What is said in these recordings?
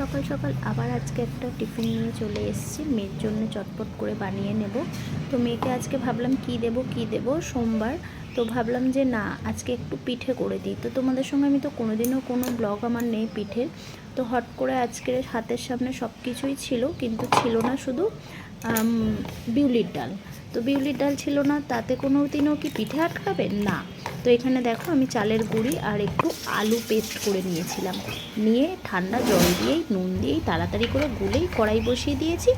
সকাল সকাল আবার আজকে একটা টিফিন নিয়ে চলে এসেছি। মেয়ের জন্য চটপট করে বানিয়ে নেব। তো মেয়েকে আজকে ভাবলাম কি দেব কি দেব? সোমবার। তো ভাবলাম যে না, আজকে একটু পিঠে করে দিই। তো তোমাদের সঙ্গে আমি তো কোনোদিনও কোনো ব্লগ আমার নেই পিঠের। তো হট করে আজকের হাতের সামনে সব কিছুই ছিল, কিন্তু ছিল না শুধু বিউলির ডাল। তো বিউলির ডাল ছিল না, তাতে কোনো দিনও কি পিঠে আটকাবে? না। তো এখানে দেখো আমি চালের গুঁড়ি আর একটু আলু পেস্ট করে নিয়েছিলাম। নিয়ে ঠান্ডা জল দিয়েই, নুন দিয়েই, তাড়াতাড়ি করে গুলেই কড়াই বসিয়ে দিয়েছি।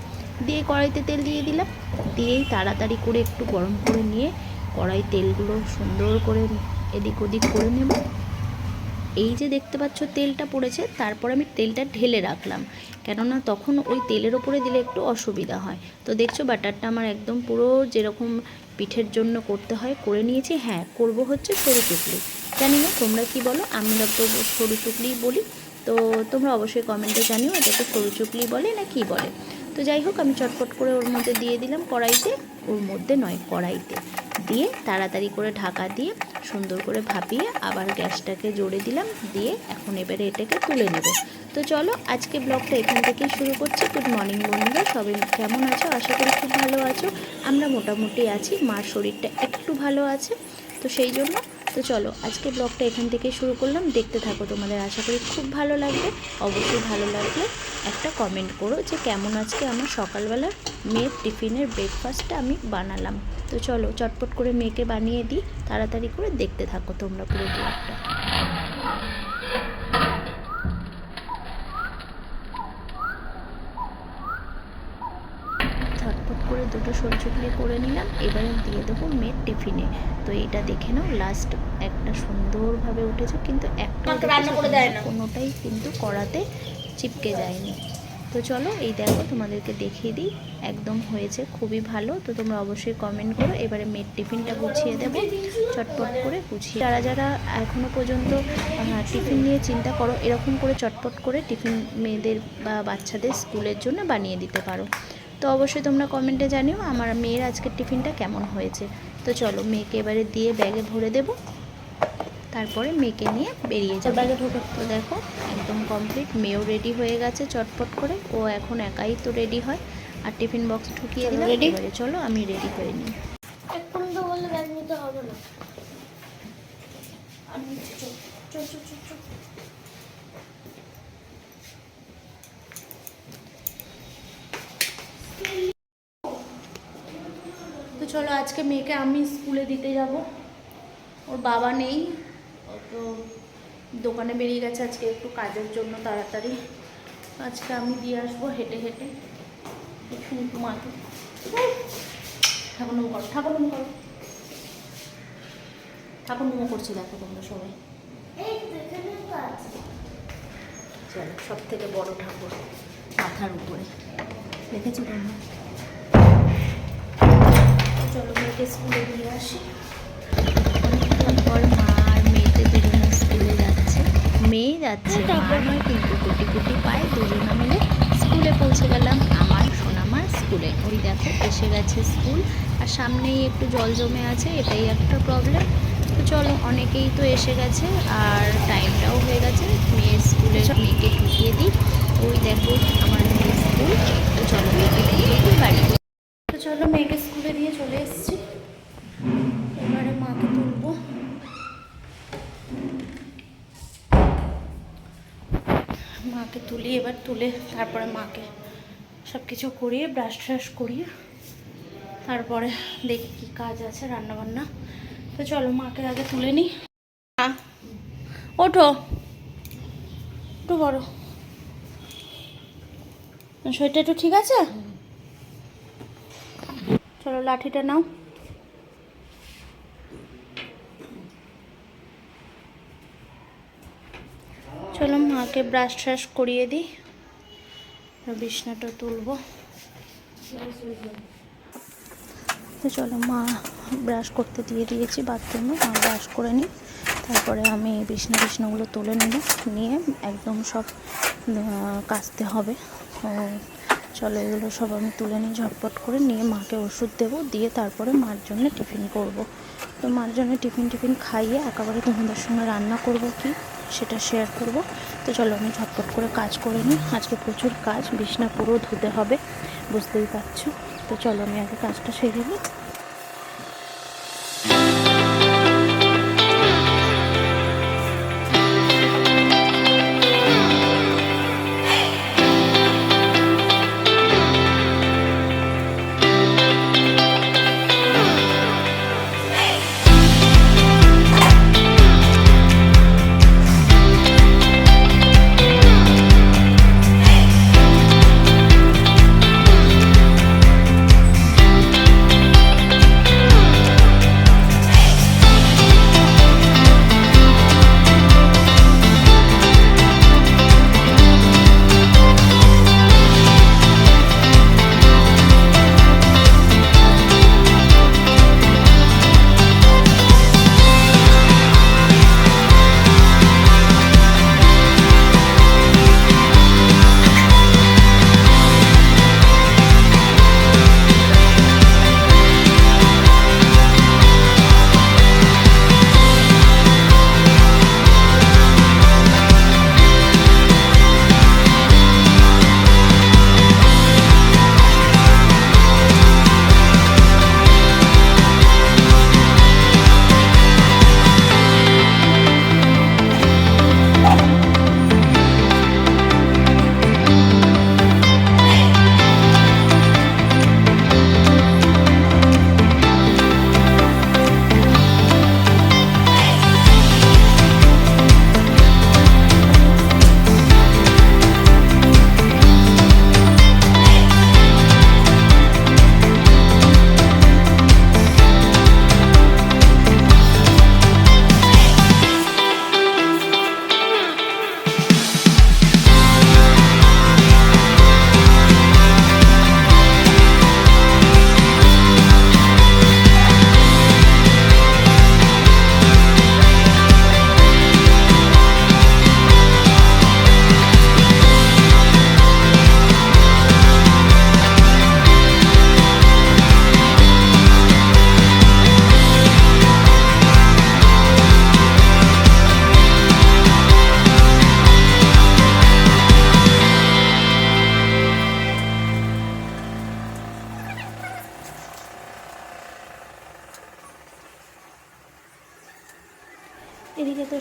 দিয়ে কড়াইতে তেল দিয়ে দিলাম। দিয়েই তাড়াতাড়ি করে একটু গরম করে নিয়ে কড়াই তেলগুলো সুন্দর করে এদিক ওদিক করে নেব। এই যে দেখতে পাচ্ছ তেলটা পড়েছে, তারপর আমি তেলটা ঢেলে রাখলাম। কেননা তখন ওই তেলের ওপরে দিলে একটু অসুবিধা হয়। তো দেখছ ব্যাটারটা আমার একদম পুরো যেরকম পিঠের জন্য করতে হয়, করে নিয়েছি। হ্যাঁ করব হচ্ছে সরু টুকরি জানি না, তোমরা কী বলো? আমরা তো সরু চুকলিই বলি। তো তোমরা অবশ্যই কমেন্টে জানিও এটাকে সরু চুকলি বলে না কি বলে। তো যাই হোক, আমি চটপট করে ওর মধ্যে দিয়ে দিলাম কড়াইতে। ওর মধ্যে নয়, কড়াইতে। দিয়ে তাড়াতাড়ি করে ঢাকা দিয়ে সুন্দর করে ভাপিয়ে আবার গ্যাসটাকে জোরে দিলাম। দিয়ে এখন এবারে এটাকে তুলে নেব। তো চলো, আজকে ব্লগটা এখান থেকেই শুরু করছি। গুড মর্নিং বন্ধুরা, সবাই কেমন আছো? আশা করি খুব ভালো আছো। আমরা মোটামুটি আছি, মার শরীরটা একটু ভালো আছে। তো সেই জন্য তো চলো, আজকে ব্লগটা এখান থেকে শুরু করলাম। দেখতে থাকো তোমাদের, আশা করি খুব ভালো লাগবে। অবশ্যই ভালো লাগলে একটা কমেন্ট করো যে কেমন আজকে আমার সকালবেলা মেয়ের টিফিনের ব্রেকফাস্টটা আমি বানালাম। তো চলো, চটপট করে মেয়েকে বানিয়ে দিই। তাড়াতাড়ি করে দেখতে থাকো তোমরা পুরো ব্লগটা ঝটপট করে দুটো সরচুকলি করে নিলাম এবারে দিয়ে দেবো মেয়ের টিফিনে তো এটা দেখে নাও লাস্ট একটা সুন্দরভাবে উঠেছে কিন্তু একটা রান্না করে দেয় না। কোনোটাই কিন্তু কড়াতে চিপকে যায়নি। তো চলো এই দেখো তোমাদেরকে দেখিয়ে দিই একদম হয়েছে খুবই ভালো। তো তোমরা অবশ্যই কমেন্ট করো এবারে মেয়ের টিফিনটা গুছিয়ে দেবো চটপট করে গুছিয়ে। যারা যারা এখনও পর্যন্ত টিফিন নিয়ে চিন্তা করো এরকম করে চটপট করে টিফিন মেয়েদের বা বাচ্চাদের স্কুলের জন্য বানিয়ে দিতে পারো। তো অবশ্যই তোমরা কমেন্টে জানিও আমার মেয়ের আজকের টিফিনটা কেমন হয়েছে। তো চলো মেয়েকে এবারে দিয়ে ব্যাগে ভরে দেব। তারপরে মেয়েকে নিয়ে বেরিয়ে যাব। ব্যাগে ঢোকে। তো দেখো একদম কমপ্লিট মেয়েও রেডি হয়ে গেছে চটপট করে। ও এখন একাই তো রেডি হয়। আর টিফিন বক্স ঢুকিয়ে দিলাম। রেডি চলো আমি রেডি হয়ে নিই। এখন তো বললে ব্যাগ নিতে হবে না। আমি চল চল চল চল চল তো চলো আজকে মেয়েকে আমি স্কুলে দিতে যাব। ওর বাবা নেই তো দোকানে বেরিয়ে গেছে আজকে একটু কাজের জন্য তাড়াতাড়ি। আজকে আমি দিয়ে আসব হেঁটে হেঁটে। একটু মাকে করো ঠাকুর নম করো। ঠাকুর নম করছি দেখো তোমরা সবাই। চলো সব থেকে বড় ঠাকুর মাথার উপরে। দেখেছ তোমরা? চলো মেয়েকে স্কুলে দিয়ে আসি। অনেকক্ষণ পর মা আর মেয়েতে দুজনে স্কুলে যাচ্ছে। মেয়ে যাচ্ছে মা নয় কিন্তু কুটি কুটি পায়ে দুজনে মিলে স্কুলে পৌঁছে গেলাম। আমার সোনামার স্কুলে। ওই দেখো এসে গেছে স্কুল। আর সামনেই একটু জল জমে আছে এটাই একটা প্রবলেম তো চলো অনেকেই তো এসে গেছে আর টাইমটাও হয়ে গেছে। মেয়ের স্কুলে মেয়েকে ঢুকিয়ে দিই। ওই দেখো আমার মেয়ের স্কুল। তো চলো মেয়েকে ঢুকিয়ে দিই বাড়ি। তো চলো মেয়েকে স্কুলে দিয়ে চলে এসেছি এবারে মাকে তুলবো মাকে তুলি, এবার তুলে তারপরে মাকে সব কিছু করিয়ে ব্রাশ ট্রাশ করিয়ে তারপরে দেখি কি কাজ আছে রান্না বান্না তো চলো মাকে আগে তুলে নিই। ওঠো। একটু বড়। শরীরটা একটু ঠিক আছে? চলো লাঠিটা নাও। চলো মাকে ব্রাশ ট্রাশ করিয়ে দিই। বিছনাটা তুলবো। তো চলো মা ব্রাশ করতে দিয়ে দিয়েছি বাথরুমে মা ব্রাশ করে নিই তারপরে আমি বিছনা বিছনাগুলো তুলে নেব, নিয়ে একদম সব কাচতে হবে। চলো এগুলো সব আমি তুলে নিই ঝটপট করে, নিয়ে মাকে ওষুধ দেবো, দিয়ে তারপরে মার জন্য টিফিন করব। তো মার জন্য টিফিন টিফিন খাইয়ে একেবারে তোমাদের সঙ্গে রান্না করব কি সেটা শেয়ার করব। তো চলো আমি ঝটপট করে কাজ করে নিই। আজকে প্রচুর কাজ, বিছনা পুরো ধুতে হবে, বুঝতেই পারছ। তো চলো আমি আগে কাজটা সেরে নিই।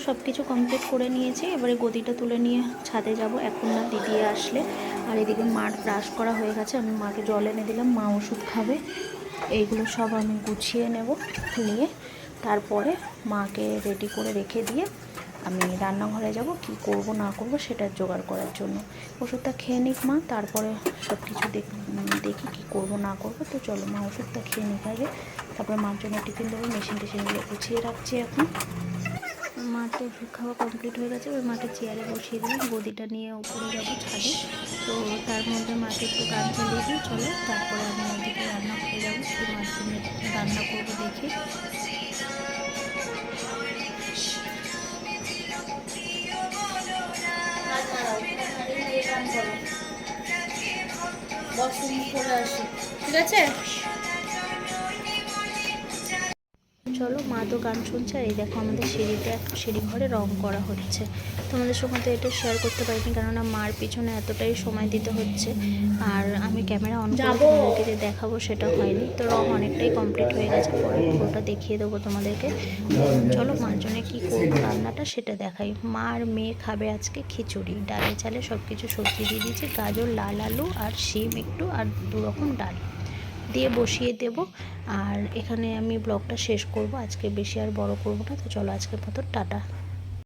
সব কিছু কমপ্লিট করে নিয়েছি। এবারে গদিটা তুলে নিয়ে ছাদে যাব। এখন না দিদি আসলে। আর এদিকে মার ব্রাশ করা হয়ে গেছে। আমি মাকে জল এনে দিলাম। মা ওষুধ খাবে। এইগুলো সব আমি গুছিয়ে নেব, নিয়ে তারপরে মাকে রেডি করে রেখে দিয়ে আমি রান্নাঘরে যাব। কি করব, না করব সেটা জোগাড় করার জন্য। ওষুধটা খেয়ে নিক মা। তারপরে সব কিছু দেখ- কি করব, না করব। তো চলো মা ওষুধটা খেয়ে নিক আগে। তারপরে মার জন্য টিফিন দেবো। মেশিন টেশিনগুলো গুছিয়ে রাখছি এখন। মাঠে খাওয়া কমপ্লিট হয়ে গেছে ওই মাঠে চেয়ারে বসিয়ে দিলাম গদিটা নিয়ে উপরে যাব ছাদে তো তার মধ্যে মাকে একটু গান চালিয়ে দিই চলো তারপরে আমি ওদিকে রান্না করে যাব সেই জন্য রান্না করব দেখে ঠিক আছে চলো মা তো গান শুনছে আর এই দেখো আমাদের সিঁড়িতে সিঁড়ি ঘরে রং করা হচ্ছে। তোমাদের সঙ্গে তো এটা শেয়ার করতে পারিনি কেননা মার পিছনে এতটাই সময় দিতে হচ্ছে। আর আমি ক্যামেরা অন করে যে দেখাবো সেটা হয়নি। তো রং অনেকটাই কমপ্লিট হয়ে গেছে পরে পুরোটা দেখিয়ে দেবো তোমাদেরকে। চলো মার জন্য কী করব রান্নাটা সেটা দেখাই। মা আর মেয়ে খাবে আজকে খিচুড়ি ডালে চালে সব কিছু সবজি দিয়ে দিয়েছি গাজর লাল আলু আর শিম একটু আর দু রকম ডাল। দিয়ে বসিয়ে দেব। আর এখানে আমি ব্লগটা শেষ করব। আজকে বেশি আর বড় করব না। তো চলো আজকের মতো টাটা।